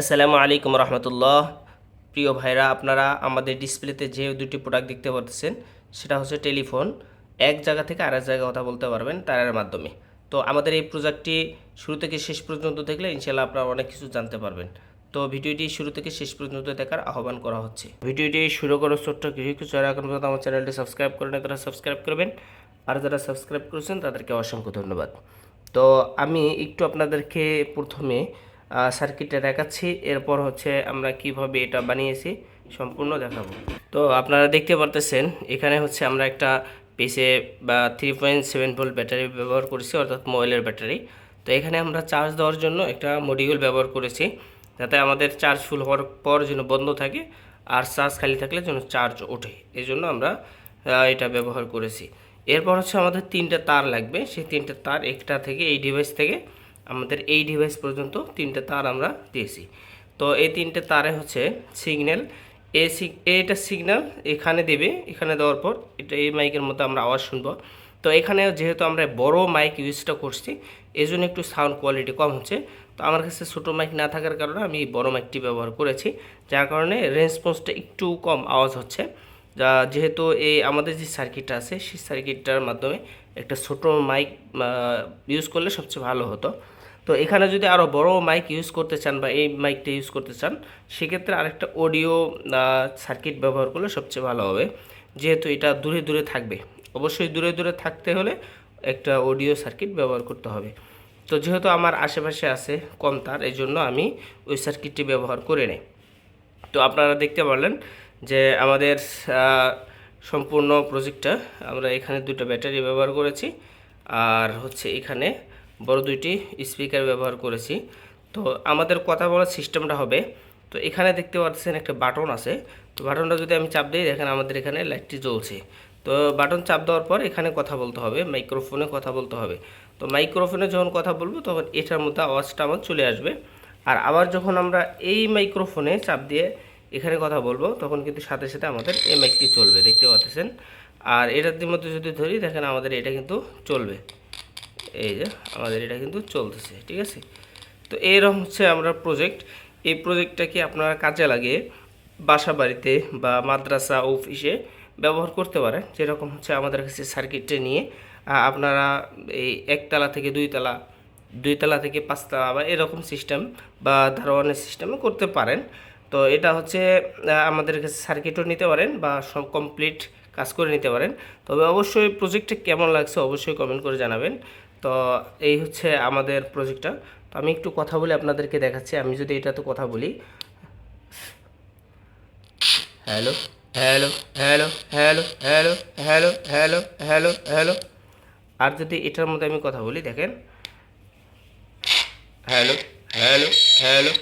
আসসালামু আলাইকুম রহমতুল্লাহ। প্রিয় ভাইরা, আপনারা আমাদের ডিসপ্লেতে যে দুটি প্রোডাক্ট দেখতে পাচ্ছেন, সেটা হচ্ছে টেলিফোন। এক জায়গা থেকে আরেক জায়গায় কথা বলতে পারবেন তারের মাধ্যমে। তো আমাদের এই প্রোজেক্টটি শুরু থেকে শেষ পর্যন্ত দেখলে ইনশাল্লাহ আপনারা অনেক কিছু জানতে পারবেন। তো ভিডিওটি শুরু থেকে শেষ পর্যন্ত দেখার আহ্বান করা হচ্ছে। ভিডিওটি শুরু করার ছোট্ট কিছু কিছু এখন আমার চ্যানেলটি সাবস্ক্রাইব করেন, তারা সাবস্ক্রাইব করবেন। আর যারা সাবস্ক্রাইব করেছেন, তাদেরকে অসংখ্য ধন্যবাদ। তো আমি একটু আপনাদেরকে প্রথমে সার্কিটে দেখাচ্ছি। এরপর হচ্ছে আমরা কীভাবে এটা বানিয়েছি সম্পূর্ণ দেখাবো। তো আপনারা দেখতে পারতেছেন, এখানে হচ্ছে আমরা একটা পিসে বা three point seven volt battery ব্যবহার করেছি, অর্থাৎ মোবাইলের ব্যাটারি। তো এখানে আমরা চার্জ দেওয়ার জন্য একটা মডিউল ব্যবহার করেছি, যাতে আমাদের চার্জ ফুল হওয়ার পর যেন বন্ধ থাকে আর চার্জ খালি থাকলে যেন চার্জ ওঠে। এই জন্য আমরা এটা ব্যবহার করেছি। এরপর হচ্ছে আমাদের তিনটা তার লাগবে। সেই তিনটা তার একটা থেকে, এই ডিভাইস থেকে আমাদের এই ডিভাইস পর্যন্ত তিনটে তার আমরা দিয়েছি। তো এই তিনটে তারে হচ্ছে সিগন্যাল এ এটা সিগন্যাল এখানে দেবে, এখানে দেওয়ার পর এটা এই মাইকের মধ্যে আমরা আওয়াজ শুনব। তো এখানে যেহেতু আমরা বড় মাইক ইউজটা করছি এই জন্য একটু সাউন্ড কোয়ালিটি কম হচ্ছে। তো আমার কাছে ছোটো মাইক না থাকার কারণে আমি বড় মাইকটি ব্যবহার করেছি, যার কারণে রেসপন্সটা একটু কম আওয়াজ হচ্ছে। যা যেহেতু এই আমাদের যে সার্কিটটা আছে, সেই সার্কিটটার মাধ্যমে একটা ছোট মাইক ইউজ করলে সবচেয়ে ভালো হতো। তো এখানে যদি আরও বড় মাইক ইউজ করতে চান বা এই মাইকটা ইউজ করতে চান, সেক্ষেত্রে আরেকটা অডিও সার্কিট ব্যবহার করলে সবচেয়ে ভালো হবে। যেহেতু এটা দূরে দূরে থাকবে, অবশ্যই দূরে দূরে থাকতে হলে একটা অডিও সার্কিট ব্যবহার করতে হবে। তো যেহেতু আমার আশেপাশে আছে, কম তার এই জন্য আমি ওই সার্কিটটি ব্যবহার করে নিই। তো আপনারা দেখতে পারলেন যে আমাদের সম্পূর্ণ প্রজেক্টটা আমরা এখানে দুটো ব্যাটারি ব্যবহার করেছি। আর হচ্ছে এখানে বড় দুইটি স্পিকার ব্যবহার করেছি। তো আমাদের কথা বলার সিস্টেমটা হবে। তো এখানে দেখতে পাচ্ছেন একটা বাটন আছে। তো বাটনটা যদি আমি চাপ দিই, দেখেন আমাদের এখানে লাইটটি জ্বলছে। তো বাটন চাপ দেওয়ার পর এখানে কথা বলতে হবে মাইক্রোফোনে কথা বলতে হবে। তো মাইক্রোফোনে যখন কথা বলব, তখন এটার মধ্যে আওয়াজটা আমার চলে আসবে। আর আবার যখন আমরা এই মাইক্রোফোনে চাপ দিয়ে এখানে কথা বলব, তখন কিন্তু সাথে সাথে আমাদের এম একটি চলবে, দেখতে পাচ্ছেন? আর এটার মধ্যে যদি ধরি, দেখেন আমাদের এটা কিন্তু চলবে। এই যে, আমাদের এটা কিন্তু চলতেছে, ঠিক আছে? তো এরকম হচ্ছে আমরা প্রজেক্ট এই প্রজেক্টটাকে আপনারা কাজে লাগিয়ে বাসা বাড়িতে বা মাদ্রাসা অফিসে ব্যবহার করতে পারেন। যেরকম হচ্ছে আমাদের কাছে সার্কিটটা নিয়ে আপনারা এই একতলা থেকে দুইতলা দুইতলা থেকে পাঁচতলা বা এরকম সিস্টেম বা ধারণের সিস্টেমে করতে পারেন। তো এটা হচ্ছে আমাদের কাছে সার্কিটও নিতে পারেন বা সব কমপ্লিট কাজ করে নিতে পারেন তবে অবশ্যই প্রজেক্টটা কেমন লাগছে অবশ্যই কমেন্ট করে জানাবেন তো এই হচ্ছে আমাদের প্রজেক্টটা তো আমি একটু কথা বলে আপনাদেরকে দেখাচ্ছি আমি যদি এটাতে কথা বলি hello hello hello hello hello hello hello hello hello আর যদি এটার মধ্যে আমি কথা বলি দেখেন হ্যালো হ্যালো হ্যালো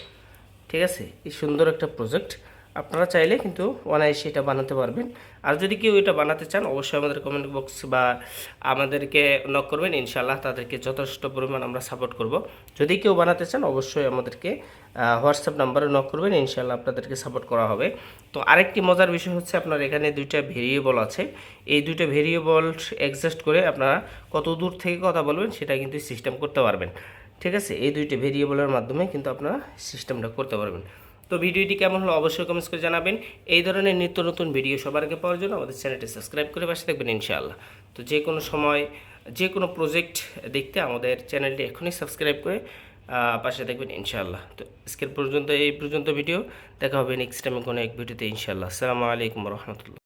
ঠিক আছে? এই সুন্দর একটা প্রজেক্ট আপনারা চাইলে কিন্তু অনায়াসে এটা বানাতে পারবেন। আর যদি কেউ এটা বানাতে চান, অবশ্যই আমাদের কমেন্ট বক্স বা আমাদেরকে নক করবেন। ইনশাল্লাহ তাদেরকে যথেষ্ট পরিমাণ আমরা সাপোর্ট করব। যদি কেউ বানাতে চান, অবশ্যই আমাদেরকে হোয়াটসঅ্যাপ নাম্বারে নক করবেন। ইনশাল্লাহ আপনাদেরকে সাপোর্ট করা হবে। তো আরেকটি মজার বিষয় হচ্ছে, আপনার এখানে দুইটা ভেরিয়েবল আছে। এই দুইটা ভেরিয়েবল অ্যাডজাস্ট করে আপনারা কত দূর থেকে কথা বলবেন, সেটা কিন্তু সিস্টেম করতে পারবেন। ঠিক আছে? এই দুইটি ভেরিয়েবলের মাধ্যমে কিন্তু আপনারা সিস্টেমটা করতে পারবেন। তো ভিডিওটি কেমন হলো অবশ্যই কমেন্টস করে জানাবেন। এই ধরনের নিত্য নতুন ভিডিও সবার আগে পাওয়ার জন্য আমাদের চ্যানেলটি সাবস্ক্রাইব করে পাশে থাকবেন ইনশাআল্লাহ। তো যে কোনো সময়, যে কোনো প্রজেক্ট দেখতে আমাদের চ্যানেলটি এখনই সাবস্ক্রাইব করে পাশে দেখবেন ইনশাআল্লাহ। তো আজকের পর্যন্ত, এই পর্যন্ত ভিডিও দেখা হবে নেক্সট টাইমে কোনো এক ভিডিওতে ইনশাআল্লাহ। আসসালামু আলাইকুম রহমতুল্লাহ।